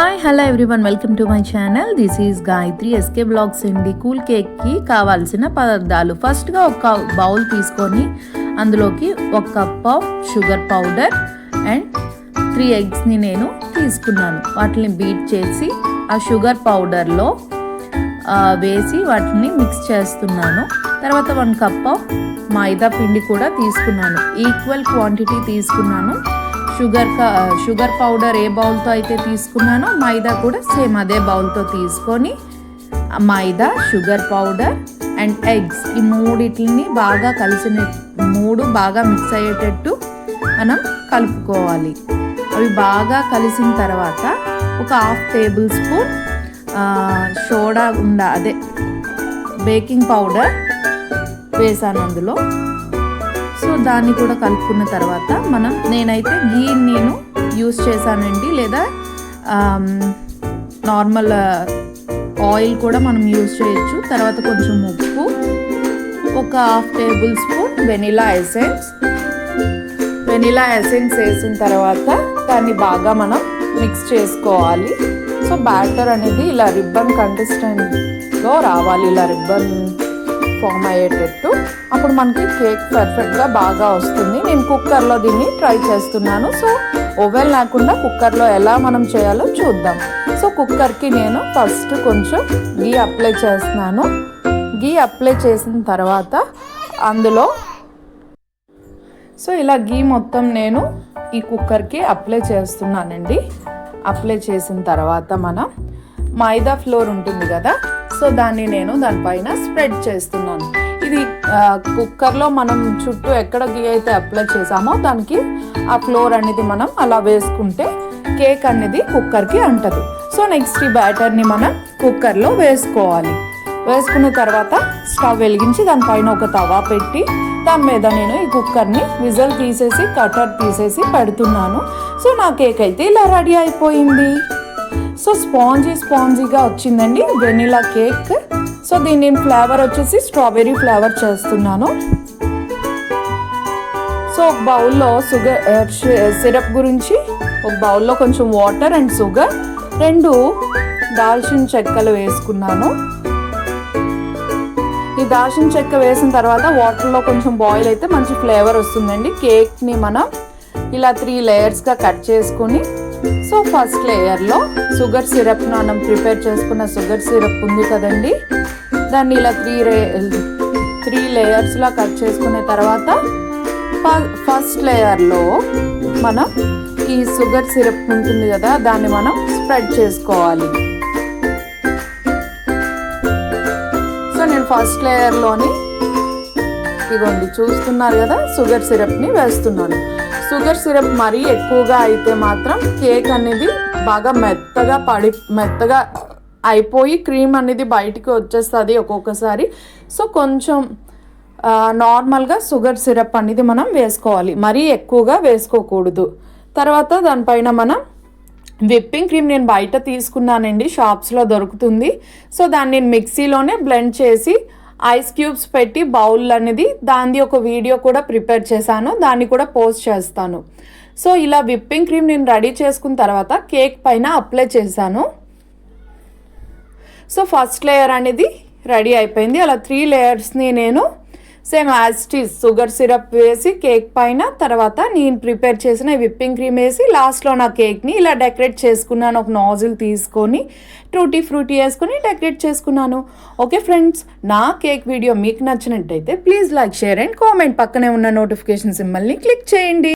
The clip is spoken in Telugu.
Hi hello everyone welcome to my channel this is Gayatri SK blogs అండి కూల్ కేక్కి కావాల్సిన పదార్థాలు. ఫస్ట్గా ఒక బౌల్ తీసుకొని అందులోకి ఒక cup of sugar powder and three ఎగ్స్ని నేను తీసుకున్నాను. వాటిని బీట్ చేసి ఆ షుగర్ పౌడర్లో వేసి వాటిని మిక్స్ చేస్తున్నాను. తర్వాత వన్ కప్ ఆఫ్ మైదా పిండి కూడా తీసుకున్నాను. ఈక్వల్ క్వాంటిటీ తీసుకున్నాను. షుగర్ షుగర్ పౌడర్ ఏ బౌల్తో అయితే తీసుకున్నానో మైదా కూడా సేమ్ అదే బౌల్తో తీసుకొని మైదా షుగర్ పౌడర్ అండ్ ఎగ్స్ ఈ మూడిటిని బాగా కలిసిన మూడు బాగా మిక్స్ అయ్యేటట్టు మనం కలుపుకోవాలి. అవి బాగా కలిసిన తర్వాత ఒక హాఫ్ టేబుల్ స్పూన్ సోడా ఉండ అదే బేకింగ్ పౌడర్ వేసాను అందులో. సో దాన్ని కూడా కలుపుకున్న తర్వాత మనం నేనైతే గీ నేను యూస్ చేశానండి. లేదా నార్మల్ ఆయిల్ కూడా మనం యూజ్ చేయొచ్చు. తర్వాత కొంచెం ఉప్పు ఒక half tablespoon vanilla essence. Vanilla essence వేసిన తర్వాత దాన్ని బాగా మనం మిక్స్ చేసుకోవాలి. సో బ్యాటర్ అనేది ఇలా రిబ్బన్ కన్సిస్టెంట్లో రావాలి. ఇలా రిబ్బన్ ఫామ్ అయ్యేటట్టు. అప్పుడు మనకి కేక్ పర్ఫెక్ట్గా బాగా వస్తుంది. నేను కుక్కర్లో దీన్ని ట్రై చేస్తున్నాను. సో ఓవెన్ లేకుండా కుక్కర్లో ఎలా మనం చేయాలో చూద్దాం. సో కుక్కర్కి నేను ఫస్ట్ కొంచెం గీ అప్లై చేస్తున్నాను. గీ అప్లై చేసిన తర్వాత అందులో సో ఇలా గీ మొత్తం నేను ఈ కుక్కర్కి అప్లై చేస్తున్నానండి. అప్లై చేసిన తర్వాత మనం మైదా ఫ్లోర్ ఉంటుంది కదా సో దాన్ని నేను దానిపైన స్ప్రెడ్ చేస్తున్నాను. ఇది కుక్కర్లో మనం చుట్టూ ఎక్కడ గీ అయితే అప్లై చేసామో దానికి ఆ ఫ్లోర్ అనేది మనం అలా వేసుకుంటే కేక్ అనేది కుక్కర్కి అంటదు. సో నెక్స్ట్ ఈ బ్యాటర్ని మనం కుక్కర్లో వేసుకోవాలి. వేసుకున్న తర్వాత స్టవ్ వెలిగించి దానిపైన ఒక తవా పెట్టి దాని మీద నేను ఈ కుక్కర్ని విజల్ తీసేసి కటర్ తీసేసి పెడుతున్నాను. సో నా కేక్ అయితే ఇలా రెడీ అయిపోయింది. సో స్పాంజీ స్పాంజీగా వచ్చిందండి వెనిలా కేక్. సో దీని నేను ఫ్లేవర్ వచ్చేసి స్ట్రాబెర్రీ ఫ్లేవర్ చేస్తున్నాను. సో ఒక బౌల్లో షుగర్ సిరప్ గురించి ఒక బౌల్లో కొంచెం వాటర్ అండ్ షుగర్ రెండు దాల్చిన చెక్కలు వేసుకున్నాను. ఈ దాల్చిన చెక్క వేసిన తర్వాత వాటర్లో కొంచెం బాయిల్ అయితే మంచి ఫ్లేవర్ వస్తుందండి. కేక్ని మనం ఇలా త్రీ లేయర్స్గా కట్ చేసుకుని సో ఫస్ట్ లేయర్లో షుగర్ సిరప్ మనం ప్రిపేర్ చేసుకున్న షుగర్ సిరప్ ఉంది కదండి. దాన్ని ఇలా త్రీ రే త్రీ లేయర్స్లా కట్ చేసుకున్న తర్వాత ఫస్ట్ లేయర్లో మనం ఈ షుగర్ సిరప్ ఉంటుంది కదా దాన్ని మనం స్ప్రెడ్ చేసుకోవాలి. సో నేను ఫస్ట్ లేయర్లోని ఇదిగోండి చూస్తున్నారు కదా షుగర్ సిరప్ని వేస్తున్నాను. షుగర్ సిరప్ మరీ ఎక్కువగా అయితే మాత్రం కేక్ అనేది బాగా మెత్తగా పడి మెత్తగా అయిపోయి క్రీమ్ అనేది బయటికి వచ్చేస్తుంది ఒక్కొక్కసారి. సో కొంచెం నార్మల్గా షుగర్ సిరప్ అనేది మనం వేసుకోవాలి. మరీ ఎక్కువగా వేసుకోకూడదు. తర్వాత దానిపైన మనం విప్పింగ్ క్రీమ్ నేను బయట తీసుకున్నానండి. షాప్స్లో దొరుకుతుంది. సో దాన్ని నేను మిక్సీలోనే బ్లెండ్ చేసి ఐస్ క్యూబ్స్ పెట్టి బౌల్ అనేది దాని ఒక వీడియో కూడా ప్రిపేర్ చేశాను. దాన్ని కూడా పోస్ట్ చేస్తాను. సో ఇలా విప్పింగ్ క్రీమ్ నేను రెడీ చేసుకున్న తర్వాత కేక్ పైన అప్లై చేశాను. సో ఫస్ట్ లేయర్ అనేది రెడీ అయిపోయింది. అలా త్రీ లేయర్స్ని నేను సేమ్ యాజ్టీస్ షుగర్ సిరప్ వేసి కేక్ పైన తర్వాత నేను ప్రిపేర్ చేసిన విప్పింగ్ క్రీమ్ వేసి లాస్ట్లో నా కేక్ని ఇలా డెకరేట్ చేసుకున్నాను. ఒక నాజిల్ తీసుకొని టూటీ ఫ్రూటీ వేసుకొని డెకరేట్ చేసుకున్నాను. ఓకే ఫ్రెండ్స్ నా కేక్ వీడియో మీకు నచ్చినట్టయితే please like share and comment పక్కనే ఉన్న నోటిఫికేషన్ సింబల్ని క్లిక్ చేయండి.